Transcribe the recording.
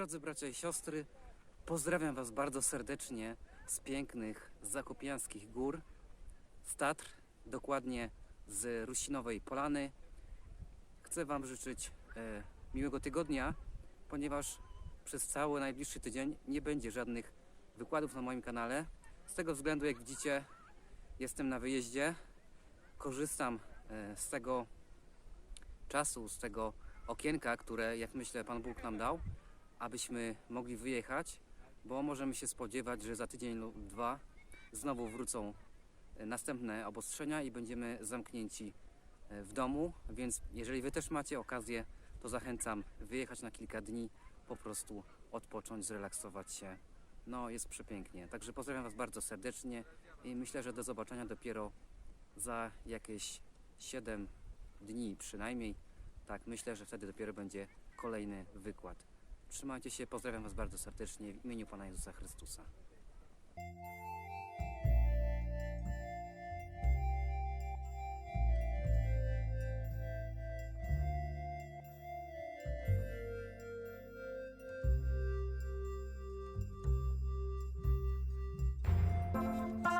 Drodzy bracia i siostry, pozdrawiam Was bardzo serdecznie z pięknych zakopiańskich gór, z Tatr, dokładnie z Rusinowej Polany. Chcę Wam życzyć e, miłego tygodnia, ponieważ przez cały najbliższy tydzień nie będzie żadnych wykładów na moim kanale. Z tego względu, jak widzicie, jestem na wyjeździe. Korzystam e, z tego czasu, z tego okienka, które, jak myślę, Pan Bóg nam dał, abyśmy mogli wyjechać, bo możemy się spodziewać, że za tydzień lub dwa znowu wrócą e, następne obostrzenia i będziemy zamknięci e, w domu, więc jeżeli Wy też macie okazję, to zachęcam wyjechać na kilka dni, po prostu odpocząć, zrelaksować się. No, jest przepięknie. Także pozdrawiam Was bardzo serdecznie i myślę, że do zobaczenia dopiero za jakieś 7 dni przynajmniej. Tak, myślę, że wtedy dopiero będzie kolejny wykład. Trzymajcie się, pozdrawiam Was bardzo serdecznie w imieniu Pana Jezusa Chrystusa. Bye.